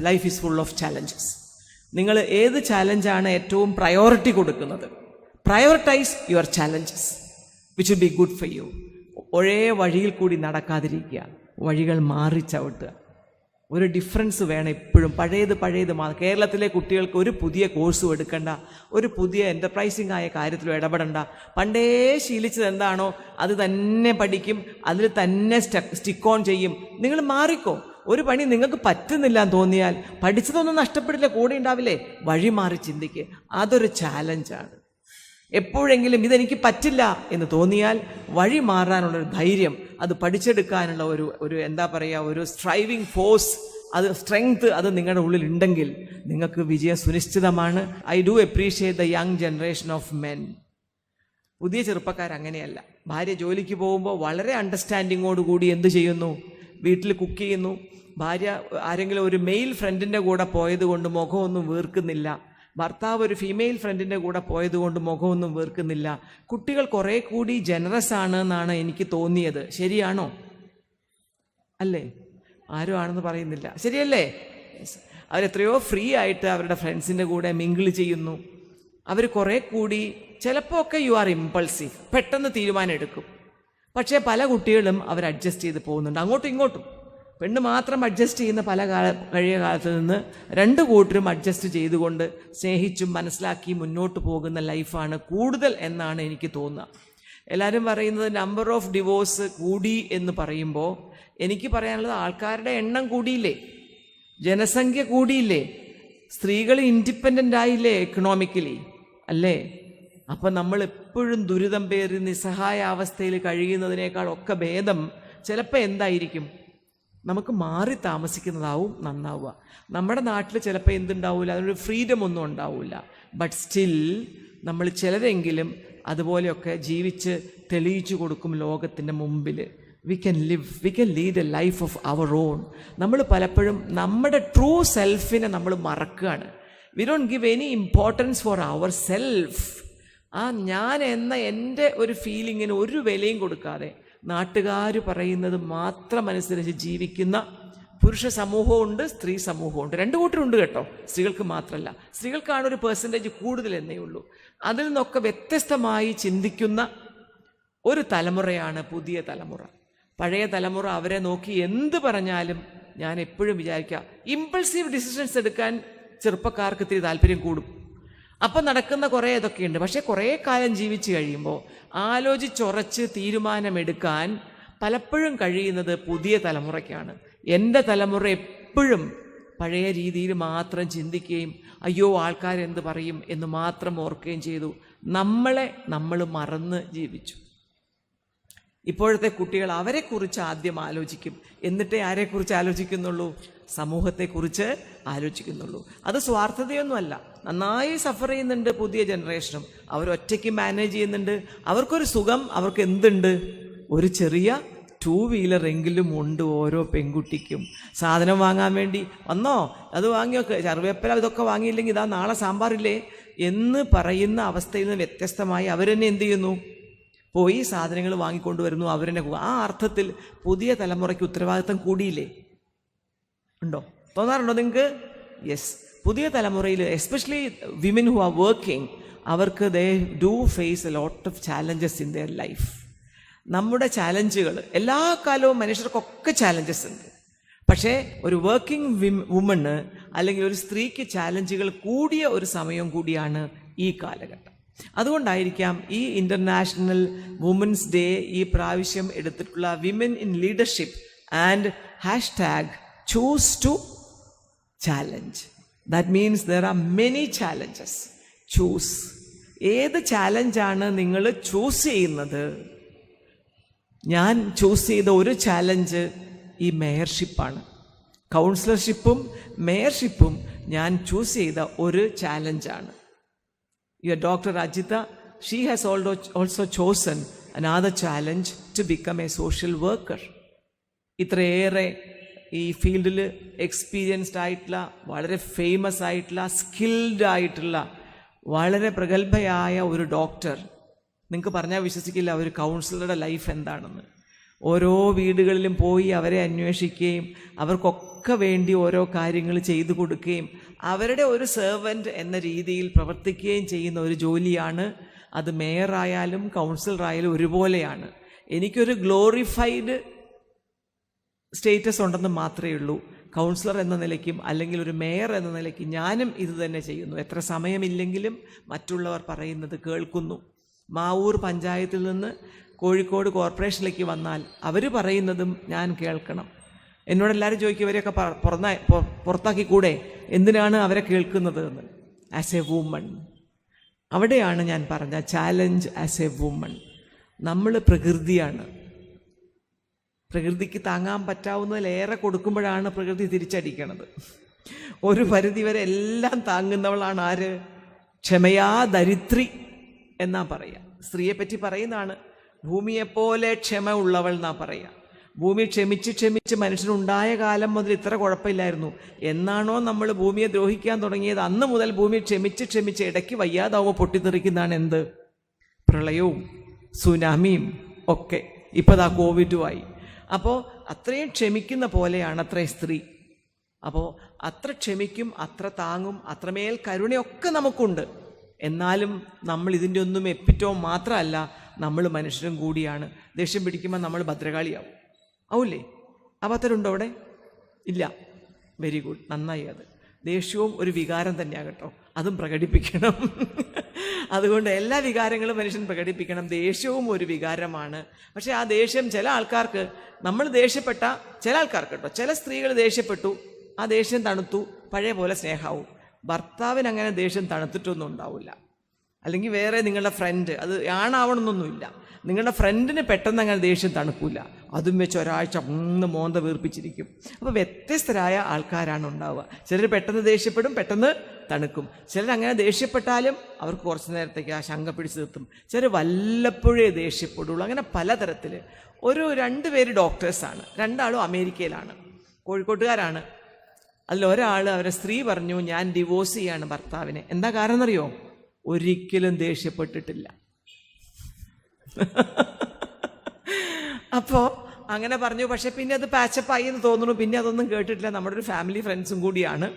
Life is full of challenges നിങ്ങൾ ഏത് ചാലഞ്ചാണ് ഏറ്റവും പ്രയോറിറ്റി കൊടുക്കുന്നത്? Prioritise your challenges which will be good for you ഒരേ വഴിയിൽ കൂടി നടക്കാതിരിക്കുക. വഴികൾ മാറി ചവിട്ടുക. ഒരു ഡിഫറൻസ് വേണം എപ്പോഴും. പഴയത് പഴയത് മാ കേരളത്തിലെ കുട്ടികൾക്ക് ഒരു പുതിയ കോഴ്സും എടുക്കണ്ട. ഒരു പുതിയ എന്റർപ്രൈസിംഗ് ആയ കാര്യത്തിലും ഇടപെടണ്ട. പണ്ടേ ശീലിച്ചത് എന്താണോ? അത് തന്നെ പഠിക്കും. അതിൽ തന്നെ സ്റ്റിക്ക് ഓൺ ചെയ്യും. നിങ്ങൾ മാറിക്കോ. ഒരു പണി നിങ്ങൾക്ക് പറ്റുന്നില്ല എന്ന് തോന്നിയാൽ പഠിച്ചതൊന്നും നഷ്ടപ്പെടില്ല കൂടെ ഉണ്ടാവില്ലേ? വഴി മാറി ചിന്തിക്കുക അതൊരു ചാലഞ്ചാണ് എപ്പോഴെങ്കിലും ഇതെനിക്ക് പറ്റില്ല എന്ന് തോന്നിയാൽ വഴി മാറാനുള്ള ഒരു ധൈര്യം അത് പഠിച്ചെടുക്കാനുള്ള ഒരു ഒരു എന്താ പറയുക ഒരു സ്ട്രൈവിംഗ് ഫോഴ്സ് അത് സ്ട്രെങ്ത് അത് നിങ്ങളുടെ ഉള്ളിൽ ഉണ്ടെങ്കിൽ നിങ്ങൾക്ക് വിജയം സുനിശ്ചിതമാണ്. I do appreciate the young generation of men പുതിയ ചെറുപ്പക്കാർ അങ്ങനെയല്ല. ഭാര്യ ജോലിക്ക് പോകുമ്പോൾ വളരെ അണ്ടർസ്റ്റാൻഡിങ്ങോട് കൂടി എന്ത് ചെയ്യുന്നു? വീട്ടിൽ കുക്ക് ചെയ്യുന്നു. ഭാര്യ ആരെങ്കിലും ഒരു മെയിൽ ഫ്രണ്ടിന്റെ കൂടെ പോയത് കൊണ്ട് മുഖമൊന്നും വീർക്കുന്നില്ല. ഭർത്താവ് ഒരു ഫീമെയിൽ ഫ്രണ്ടിന്റെ കൂടെ പോയത് കൊണ്ട് മുഖമൊന്നും വീർക്കുന്നില്ല. കുട്ടികൾ കുറേ കൂടി ജനറസ് ആണ് എന്നാണ് എനിക്ക് തോന്നിയത്. ശരിയാണോ? അല്ലേ? ആരും ആണെന്ന് പറയുന്നില്ല. ശരിയല്ലേ. അവരെത്രയോ ഫ്രീ ആയിട്ട് അവരുടെ ഫ്രണ്ട്സിന്റെ കൂടെ മിങ്കിൾ ചെയ്യുന്നു. അവർ കുറേ കൂടി ചിലപ്പോൾ ഒക്കെ യു ആർ ഇമ്പൾസീവ് പെട്ടെന്ന് തീരുമാനം എടുക്കും. പക്ഷേ പല കുട്ടികളും അവർ അഡ്ജസ്റ്റ് ചെയ്ത് പോകുന്നുണ്ട്. അങ്ങോട്ടും ഇങ്ങോട്ടും. പെണ്ണ് മാത്രം അഡ്ജസ്റ്റ് ചെയ്യുന്ന പല കാല കഴിയ കാലത്ത് നിന്ന് രണ്ട് കൂട്ടരും അഡ്ജസ്റ്റ് ചെയ്തുകൊണ്ട് സ്നേഹിച്ചും മനസ്സിലാക്കി മുന്നോട്ട് പോകുന്ന ലൈഫാണ് കൂടുതൽ എന്നാണ് എനിക്ക് തോന്നുക. എല്ലാവരും പറയുന്നത് നമ്പർ ഓഫ് ഡിവോഴ്സ് കൂടി എന്ന് പറയുമ്പോൾ എനിക്ക് പറയാനുള്ളത് ആൾക്കാരുടെ എണ്ണം കൂടിയില്ലേ? ജനസംഖ്യ കൂടിയില്ലേ? സ്ത്രീകൾ ഇൻഡിപെൻഡന്റ് ആയില്ലേ എക്കണോമിക്കലി അല്ലേ? അപ്പം നമ്മൾ എപ്പോഴും ദുരിതം പേറി നിസ്സഹായ അവസ്ഥയിൽ കഴിയുന്നതിനേക്കാൾ ഒക്കെ ഭേദം ചിലപ്പോൾ എന്തായിരിക്കും? നമുക്ക് മാറി താമസിക്കുന്നതാവും നന്നാവുക. നമ്മുടെ നാട്ടിൽ ചിലപ്പോൾ എന്തുണ്ടാവില്ല അതിനൊരു ഫ്രീഡം ഒന്നും ഉണ്ടാവില്ല ബട്ട് സ്റ്റിൽ നമ്മൾ ചിലരെങ്കിലും അതുപോലെയൊക്കെ ജീവിച്ച് തെളിയിച്ചു കൊടുക്കും ലോകത്തിന്റെ മുമ്പിൽ we can live we can lead a life of our own നമ്മൾ പലപ്പോഴും നമ്മുടെ ട്രൂ സെൽഫിനെ നമ്മൾ മറക്കുകയാണ്. We don't give any importance for our self ആ ഞാൻ എന്ന എന്റെ ഒരു ഫീലിങ്ങിന് ഒരു വിലയും കൊടുക്കാതെ നാട്ടുകാർ പറയുന്നത് മാത്രം അനുസരിച്ച് ജീവിക്കുന്ന പുരുഷ സമൂഹമുണ്ട് സ്ത്രീ സമൂഹമുണ്ട് രണ്ട് കൂട്ടരുണ്ട് കേട്ടോ സ്ത്രീകൾക്ക് മാത്രമല്ല സ്ത്രീകൾക്കാണ് ഒരു പേഴ്സന്റേജ് കൂടുതൽ എന്നേ ഉള്ളൂ. അതിൽ നിന്നൊക്കെ വ്യത്യസ്തമായി ചിന്തിക്കുന്ന ഒരു തലമുറയാണ് പുതിയ തലമുറ. പഴയ തലമുറ അവരെ നോക്കി എന്ത് പറഞ്ഞാലും ഞാൻ എപ്പോഴും വിചാരിക്കുക ഇമ്പൾസീവ് ഡിസിഷൻസ് എടുക്കാൻ ചെറുപ്പക്കാർക്ക് ഇത്തിരി താല്പര്യം കൂടും. അപ്പം നടക്കുന്ന കുറേ ഇതൊക്കെയുണ്ട്. പക്ഷേ കുറേ കാലം ജീവിച്ചു കഴിയുമ്പോൾ ആലോചിച്ചുറച്ച് തീരുമാനമെടുക്കാൻ പലപ്പോഴും കഴിയുന്നത് പുതിയ തലമുറയ്ക്കാണ്. എന്റെ തലമുറ എപ്പോഴും പഴയ രീതിയിൽ മാത്രം ചിന്തിക്കുകയും അയ്യോ ആൾക്കാരെന്ത് പറയും? എന്ന് മാത്രം ഓർക്കുകയും ചെയ്തു. നമ്മളെ നമ്മൾ മറന്ന് ജീവിച്ചു. ഇപ്പോഴത്തെ കുട്ടികൾ അവരെക്കുറിച്ച് ആദ്യം ആലോചിക്കും. എന്നിട്ടേ ആരെക്കുറിച്ച് ആലോചിക്കുന്നുള്ളൂ? സമൂഹത്തെക്കുറിച്ച് ആലോചിക്കുന്നുള്ളൂ. അത് സ്വാർത്ഥതയൊന്നുമല്ല. നന്നായി സഫർ ചെയ്യുന്നുണ്ട് പുതിയ ജനറേഷനും. അവർ ഒറ്റയ്ക്ക് മാനേജ് ചെയ്യുന്നുണ്ട്. അവർക്കൊരു സുഖം അവർക്ക് എന്തുണ്ട് ഒരു ചെറിയ ടൂ വീലർ എങ്കിലും ഉണ്ട് ഓരോ പെൺകുട്ടിക്കും. സാധനം വാങ്ങാൻ വേണ്ടി. വന്നോ? അത് വാങ്ങിയൊക്കെ. ചറുവേപ്പല ഇതൊക്കെ വാങ്ങിയില്ലെങ്കിൽ ഇതാ നാളെ സാമ്പാറില്ലേ? എന്ന് പറയുന്ന അവസ്ഥയിൽ നിന്ന് വ്യത്യസ്തമായി അവരെന്നെ എന്ത് ചെയ്യുന്നു? പോയി സാധനങ്ങൾ വാങ്ങിക്കൊണ്ടുവരുന്നു. അവരെന്നെ ആ അർത്ഥത്തിൽ പുതിയ തലമുറയ്ക്ക് ഉത്തരവാദിത്തം കൂടിയില്ലേ? ഉണ്ടോ? തോന്നാറുണ്ടോ നിങ്ങൾക്ക്? യെസ് പുതിയ തലമുറയിൽ especially women who are working അവർക്ക് they do face a lot of challenges in their life നമ്മുടെ ചാലഞ്ചുകൾ എല്ലാ കാലവും മനുഷ്യർക്കൊക്കെ ചാലഞ്ചസ് ഉണ്ട്. പക്ഷേ ഒരു വർക്കിംഗ് വുമണ് അല്ലെങ്കിൽ ഒരു സ്ത്രീക്ക് ചാലഞ്ചുകൾ കൂടിയ ഒരു സമയം കൂടിയാണ് ഈ കാലഘട്ടം. അതുകൊണ്ടായിരിക്കാം ഈ ഇന്റർനാഷണൽ വുമൻസ് ഡേ ഈ പ്രാവശ്യം എടുത്തിട്ടുള്ള women in leadership and hashtag choose to challenge that means there are many challenges choose ഏത് ചാലഞ്ചാണ് നിങ്ങൾ ചൂസ് ചെയ്യുന്നത്? ഞാൻ ചൂസ് ചെയ്ത ഒരു ചാലഞ്ച് ഈ മേയർഷിപ്പാണ് കൗൺസിലർഷിപ്പും മേയർഷിപ്പും ഞാൻ ചൂസ് ചെയ്ത ഒരു ചാലഞ്ചാണ് your doctor Ajitha she has also also chosen another challenge to become a social worker ഇത്രയേറെ ഈ ഫീൽഡിൽ എക്സ്പീരിയൻസ്ഡ് ആയിട്ടുള്ള വളരെ ഫേമസ് ആയിട്ടുള്ള സ്കിൽഡ് ആയിട്ടുള്ള വളരെ പ്രഗത്ഭയായ ഒരു ഡോക്ടർ നിങ്ങൾക്ക് പറഞ്ഞാൽ വിശ്വസിക്കില്ല ഒരു കൗൺസിലറുടെ ലൈഫ് എന്താണെന്ന്. ഓരോ വീടുകളിലും പോയി അവരെ അന്വേഷിക്കുകയും അവർക്കൊക്കെ വേണ്ടി ഓരോ കാര്യങ്ങൾ ചെയ്തു കൊടുക്കുകയും അവരുടെ ഒരു സെർവന്റ് എന്ന രീതിയിൽ പ്രവർത്തിക്കുകയും ചെയ്യുന്ന ഒരു ജോലിയാണ് അത് മേയറായാലും കൗൺസിലറായാലും ഒരുപോലെയാണ്. എനിക്കൊരു ഗ്ലോറിഫൈഡ് സ്റ്റേറ്റസ് ഉണ്ടെന്ന് മാത്രമേ ഉള്ളൂ. കൗൺസിലർ എന്ന നിലയ്ക്കും അല്ലെങ്കിൽ ഒരു മേയർ എന്ന നിലയ്ക്ക് ഞാനും ഇത് തന്നെ ചെയ്യുന്നു. എത്ര സമയമില്ലെങ്കിലും മറ്റുള്ളവർ പറയുന്നത് കേൾക്കുന്നു. മാവൂർ പഞ്ചായത്തിൽ നിന്ന് കോഴിക്കോട് കോർപ്പറേഷനിലേക്ക് വന്നാൽ അവർ പറയുന്നതും ഞാൻ കേൾക്കണം. എന്നോട് എല്ലാവരും ചോദിക്കും ഇവരെയൊക്കെ പുറന്നാ പൊ- പുറത്താക്കിക്കൂടെ? എന്തിനാണ് അവരെ കേൾക്കുന്നത്? എന്ന്. ആസ് എ വുമൺ അവിടെയാണ് ഞാൻ പറഞ്ഞ ചാലഞ്ച് ആസ് എ വുമൺ നമ്മൾ പ്രകൃതിയാണ്. പ്രകൃതിക്ക് താങ്ങാൻ പറ്റാവുന്നതിലേറെ കൊടുക്കുമ്പോഴാണ് പ്രകൃതി തിരിച്ചടിക്കണത്. ഒരു പരിധി വരെ എല്ലാം താങ്ങുന്നവളാണ് ആര്? ക്ഷമയാ ദരിദ്രി എന്നാ പറയുക സ്ത്രീയെ പറ്റി പറയുന്നതാണ് ഭൂമിയെപ്പോലെ ക്ഷമ ഉള്ളവൾ എന്നാ പറയുക ഭൂമി ക്ഷമിച്ച് ക്ഷമിച്ച് മനുഷ്യനുണ്ടായ കാലം മുതൽ ഇത്ര കുഴപ്പമില്ലായിരുന്നു. എന്നാണോ നമ്മൾ ഭൂമിയെ ദ്രോഹിക്കാൻ തുടങ്ങിയത്? അന്ന് മുതൽ ഭൂമി ക്ഷമിച്ച് ക്ഷമിച്ച് ഇടയ്ക്ക് വയ്യാതാവുമ്പോൾ പൊട്ടിത്തെറിക്കുന്നതാണ് എന്ത്? പ്രളയവും സുനാമിയും ഒക്കെ ഇപ്പോൾ ദാ കോവിഡുമായി. അപ്പോൾ അത്രയും ക്ഷമിക്കുന്ന പോലെയാണ് അത്രയും സ്ത്രീ. അപ്പോൾ അത്ര ക്ഷമിക്കും അത്ര താങ്ങും അത്രമേൽ കരുണയൊക്കെ നമുക്കുണ്ട്. എന്നാലും നമ്മൾ ഇതിന്റെ ഒന്നും എപ്പിറ്റോ മാത്രമല്ല നമ്മൾ മനുഷ്യരും കൂടിയാണ്. ദേഷ്യം പിടിക്കുമ്പോൾ നമ്മൾ ഭദ്രകാളിയാവും. ആവൂലേ അബദ്ധരുണ്ടോ അവിടെ? ഇല്ല. വെരി ഗുഡ് നന്നായി അത്. ദേഷ്യവും ഒരു വികാരം തന്നെയാണ് കേട്ടോ. അതും പ്രകടിപ്പിക്കണം. അതുകൊണ്ട് എല്ലാ വികാരങ്ങളും മനുഷ്യൻ പ്രകടിപ്പിക്കണം. ദേഷ്യവും ഒരു വികാരമാണ്. പക്ഷേ ആ ദേഷ്യം ചില ആൾക്കാർക്ക് നമ്മൾ ദേഷ്യപ്പെട്ട ചില ആൾക്കാർക്ക് കേട്ടോ. ചില സ്ത്രീകൾ ദേഷ്യപ്പെട്ടു ആ ദേഷ്യം തണുത്തു പഴയ പോലെ സ്നേഹാവും. ഭർത്താവിന് അങ്ങനെ ദേഷ്യം തണുത്തിട്ടൊന്നും ഉണ്ടാവില്ല. അല്ലെങ്കിൽ വേറെ നിങ്ങളുടെ ഫ്രണ്ട് അത് ആണാവണമെന്നൊന്നുമില്ല. നിങ്ങളുടെ ഫ്രണ്ടിന് പെട്ടെന്ന് അങ്ങനെ ദേഷ്യം തണുക്കില്ല അതും വെച്ച് ഒരാഴ്ച ഒന്ന് മോന്ത വീർപ്പിച്ചിരിക്കും. അപ്പോൾ വ്യത്യസ്തരായ ആൾക്കാരാണ് ഉണ്ടാവുക. ചിലർ പെട്ടെന്ന് ദേഷ്യപ്പെടും പെട്ടെന്ന് തണുക്കും. ചിലർ അങ്ങനെ ദേഷ്യപ്പെട്ടാലും അവർക്ക് കുറച്ച് നേരത്തേക്ക് ആ ശങ്ക പിടിച്ച് നിർത്തും. ചിലർ വല്ലപ്പോഴേ ദേഷ്യപ്പെടുള്ളൂ. അങ്ങനെ പലതരത്തിൽ. ഒരു രണ്ട് പേര് ഡോക്ടേഴ്സാണ് രണ്ടാളും അമേരിക്കയിലാണ്. കോഴിക്കോട്ടുകാരാണ്. അതിൽ ഒരാൾ അവരെ സ്ത്രീ പറഞ്ഞു ഞാൻ ഡിവോഴ്സ് ചെയ്യാണ് ഭർത്താവിനെ. എന്താ കാരണം എന്നറിയോ ഒരിക്കലും ദേഷ്യപ്പെട്ടിട്ടില്ല. അപ്പോ അങ്ങനെ പറഞ്ഞു. പക്ഷെ പിന്നെ അത് പാച്ചപ്പായി എന്ന് തോന്നുന്നു. പിന്നെ അതൊന്നും കേട്ടിട്ടില്ല. നമ്മുടെ ഒരു ഫാമിലി ഫ്രണ്ട്സും കൂടിയാണ്.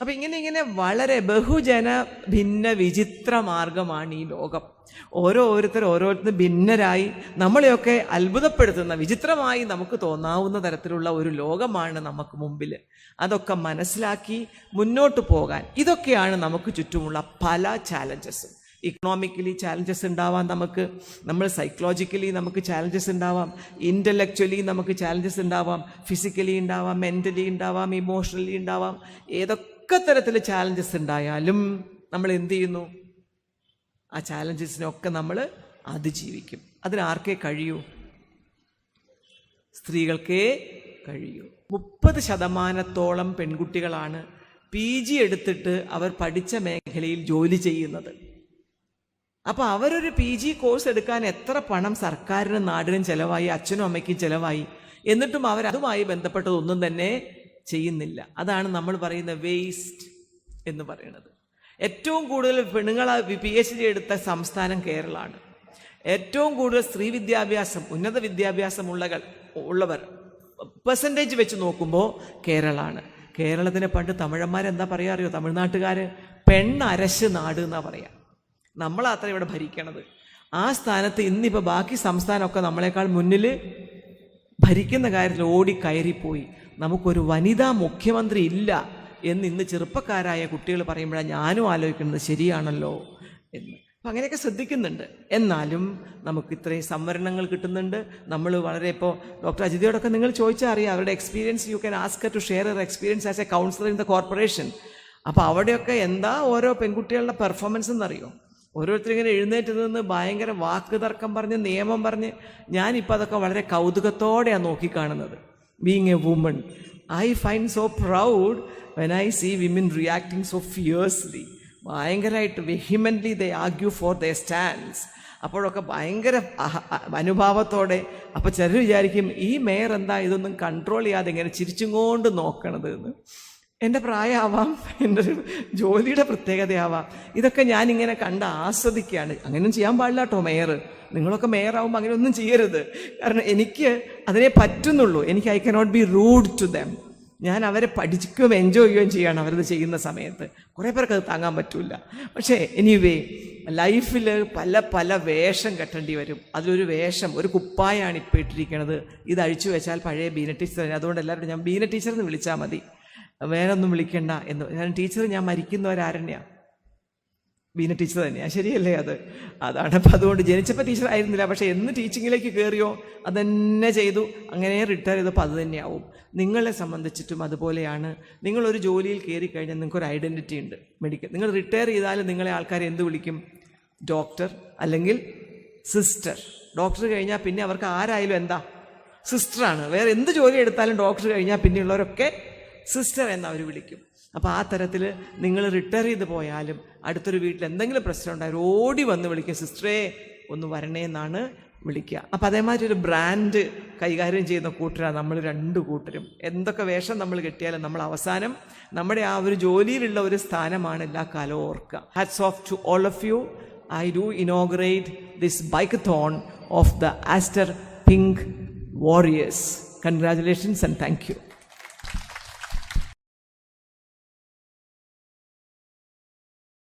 അപ്പോൾ ഇങ്ങനെ ഇങ്ങനെ വളരെ ബഹുജന ഭിന്ന വിചിത്ര മാർഗമാണ് ഈ ലോകം. ഓരോരുത്തർ ഓരോരുത്തരും ഭിന്നരായി നമ്മളെയൊക്കെ അത്ഭുതപ്പെടുത്തുന്ന വിചിത്രമായി നമുക്ക് തോന്നാവുന്ന തരത്തിലുള്ള ഒരു ലോകമാണ് നമുക്ക് മുമ്പിൽ അതൊക്കെ മനസ്സിലാക്കി മുന്നോട്ട് പോകാൻ. ഇതൊക്കെയാണ് നമുക്ക് ചുറ്റുമുള്ള പല ചാലഞ്ചസും ഇക്കണോമിക്കലി ചാലഞ്ചസ് ഉണ്ടാവാം നമുക്ക്. നമ്മൾ സൈക്കോളജിക്കലി നമുക്ക് ചാലഞ്ചസ് ഉണ്ടാവാം. ഇന്റലക്ച്വലി നമുക്ക് ചാലഞ്ചസ് ഉണ്ടാവാം. ഫിസിക്കലി ഉണ്ടാവാം മെന്റലി ഉണ്ടാവാം ഇമോഷണലി ഉണ്ടാവാം. ഏതൊക്കെ തരത്തിൽ ചാലഞ്ചസ് ഉണ്ടായാലും നമ്മൾ എന്ത് ചെയ്യുന്നു? ആ ചാലഞ്ചസിനൊക്കെ നമ്മൾ അതിജീവിക്കും. അതിനാർക്കേ കഴിയൂ? സ്ത്രീകൾക്കേ കഴിയൂ. മുപ്പത് ശതമാനത്തോളം പെൺകുട്ടികളാണ് പി ജി എടുത്തിട്ട് അവർ പഠിച്ച മേഖലയിൽ ജോലി ചെയ്യുന്നത്. അപ്പോൾ അവരൊരു പി ജി കോഴ്സ് എടുക്കാൻ എത്ര പണം സർക്കാരിനും നാടിനും ചിലവായി അച്ഛനും അമ്മയ്ക്കും ചിലവായി എന്നിട്ടും അവർ അതുമായി ബന്ധപ്പെട്ടതൊന്നും തന്നെ ചെയ്യുന്നില്ല. അതാണ് നമ്മൾ പറയുന്ന വേസ്റ്റ് എന്ന് പറയുന്നത്. ഏറ്റവും കൂടുതൽ പെണ്ണുങ്ങൾ പി എച്ച് ഡി എടുത്ത സംസ്ഥാനം കേരളമാണ്. ഏറ്റവും കൂടുതൽ സ്ത്രീ വിദ്യാഭ്യാസം ഉന്നത വിദ്യാഭ്യാസമുള്ള ഉള്ളവർ പെർസെന്റേജ് വെച്ച് നോക്കുമ്പോൾ കേരളമാണ് കേരളത്തിന് പണ്ട് തമിഴന്മാരെന്താ പറയുക അറിയോ? തമിഴ്നാട്ടുകാർ പെണ്ണരശ് നാട് എന്നാ പറയുക നമ്മളത്ര ഇവിടെ ഭരിക്കണത്. ആ സ്ഥാനത്ത് ഇന്നിപ്പോൾ ബാക്കി സംസ്ഥാനമൊക്കെ നമ്മളെക്കാൾ മുന്നിൽ ഭരിക്കുന്ന കാര്യത്തിൽ ഓടി കയറിപ്പോയി. നമുക്കൊരു വനിതാ മുഖ്യമന്ത്രി ഇല്ല എന്ന് ഇന്ന് ചെറുപ്പക്കാരായ കുട്ടികൾ പറയുമ്പോഴാണ് ഞാനും ആലോചിക്കുന്നത് ശരിയാണല്ലോ എന്ന്. അപ്പം അങ്ങനെയൊക്കെ ശ്രദ്ധിക്കുന്നുണ്ട്. എന്നാലും നമുക്ക് ഇത്രയും സംവരണങ്ങൾ കിട്ടുന്നുണ്ട്. നമ്മൾ വളരെ ഇപ്പോൾ ഡോക്ടർ അജിതയോടൊക്കെ നിങ്ങൾ ചോദിച്ചാൽ അറിയാം. അവരുടെ experience you can ask to share her experience as a councillor in the corporation അപ്പോൾ അവിടെയൊക്കെ എന്താ ഓരോ പെൺകുട്ടികളുടെ പെർഫോമൻസ് എന്നറിയോ? ഓരോരുത്തരും ഇങ്ങനെ എഴുന്നേറ്റ് നിന്ന് ഭയങ്കര വാക്ക് തർക്കം പറഞ്ഞ് നിയമം പറഞ്ഞ്. ഞാനിപ്പോൾ അതൊക്കെ വളരെ കൗതുകത്തോടെയാണ് നോക്കിക്കാണുന്നത്. Being a woman I find so proud when I see women reacting so fiercely ഭയങ്കരമായിട്ട് vehemently they argue for the stands അപ്പോഴൊക്കെ ഭയങ്കര അനുഭാവത്തോടെ അപ്പോൾ ചിലർ വിചാരിക്കും ഈ മേയർ എന്താ ഇതൊന്നും കൺട്രോൾ ചെയ്യാതെ ഇങ്ങനെ ചിരിച്ചും കൊണ്ട് നോക്കണത് എന്ന്. എന്റെ പ്രായമാവാം എന്റെ ഒരു ജോലിയുടെ പ്രത്യേകതയാവാം. ഇതൊക്കെ ഞാനിങ്ങനെ കണ്ട് ആസ്വദിക്കുകയാണ്. അങ്ങനെയൊന്നും ചെയ്യാൻ പാടില്ല കേട്ടോ മേയർ നിങ്ങളൊക്കെ മേയറാവുമ്പോൾ അങ്ങനെയൊന്നും ചെയ്യരുത്. കാരണം എനിക്ക് അതിനെ പറ്റുന്നുള്ളൂ. എനിക്ക് I cannot be rude to them ഞാൻ അവരെ പഠിക്കുകയും എൻജോയ് ചെയ്യുകയും ചെയ്യുകയാണ് അവരത് ചെയ്യുന്ന സമയത്ത്. കുറേ പേർക്ക് അത് താങ്ങാൻ പറ്റില്ല പക്ഷേ എനിവേ ലൈഫിൽ പല പല വേഷം കെട്ടേണ്ടി വരും. അതിലൊരു വേഷം ഒരു കുപ്പായാണ് ഇപ്പോൾ ഇട്ടിരിക്കുന്നത് ഇത് അഴിച്ചു വെച്ചാൽ പഴയ ബീന ടീച്ചർ അതുകൊണ്ട് എല്ലാവരും ഞാൻ ബീന ടീച്ചർ എന്ന് വിളിച്ചാൽ മതി. വേറെ ഒന്നും വിളിക്കണ്ട എന്ന്. ഞാൻ ടീച്ചർ ഞാൻ മരിക്കുന്നവരാരണ്യാണ് ബീന ടീച്ചർ തന്നെയാണ് ശരിയല്ലേ അത്? അതാണ് അപ്പം അതുകൊണ്ട് ജനിച്ചപ്പോൾ ടീച്ചർ ആയിരുന്നില്ല. പക്ഷേ എന്ന് ടീച്ചിങ്ങിലേക്ക് കയറിയോ അതന്നെ ചെയ്തു. അങ്ങനെ റിട്ടയർ ചെയ്തപ്പോൾ അത് തന്നെയാവും. നിങ്ങളെ സംബന്ധിച്ചിട്ടും അതുപോലെയാണ്. നിങ്ങളൊരു ജോലിയിൽ കയറി കഴിഞ്ഞാൽ നിങ്ങൾക്കൊരു ഐഡന്റിറ്റി ഉണ്ട്. മെഡിക്കൽ നിങ്ങൾ റിട്ടയർ ചെയ്താൽ നിങ്ങളെ ആൾക്കാർ എന്ത് വിളിക്കും? ഡോക്ടർ അല്ലെങ്കിൽ സിസ്റ്റർ ഡോക്ടർ കഴിഞ്ഞാൽ പിന്നെ അവർക്ക് ആരായാലും എന്താ? സിസ്റ്ററാണ് വേറെ എന്ത് ജോലി എടുത്താലും ഡോക്ടർ കഴിഞ്ഞാൽ പിന്നെയുള്ളവരൊക്കെ സിസ്റ്റർ എന്ന് അവർ വിളിക്കും. അപ്പോൾ ആ തരത്തിൽ നിങ്ങൾ റിട്ടയർ ചെയ്ത് പോയാലും അടുത്തൊരു വീട്ടിൽ എന്തെങ്കിലും പ്രശ്നം ഉണ്ടായാലും ഓടി വന്ന് വിളിക്കുക സിസ്റ്ററേ ഒന്ന് വരണേ എന്നാണ് വിളിക്കുക. അപ്പം അതേമാതിരി ഒരു ബ്രാൻഡ് കൈകാര്യം ചെയ്യുന്ന കൂട്ടരാണ് നമ്മൾ രണ്ട് കൂട്ടരും. എന്തൊക്കെ വേഷം നമ്മൾ കിട്ടിയാലും നമ്മൾ അവസാനം നമ്മുടെ ആ ഒരു ജോലിയിലുള്ള ഒരു സ്ഥാനമാണ് എല്ലാ കാലവും ഓർക്കുക. Hats off to all of you I do inaugurate this bikethon of the Aster pink warriors congratulations and thank you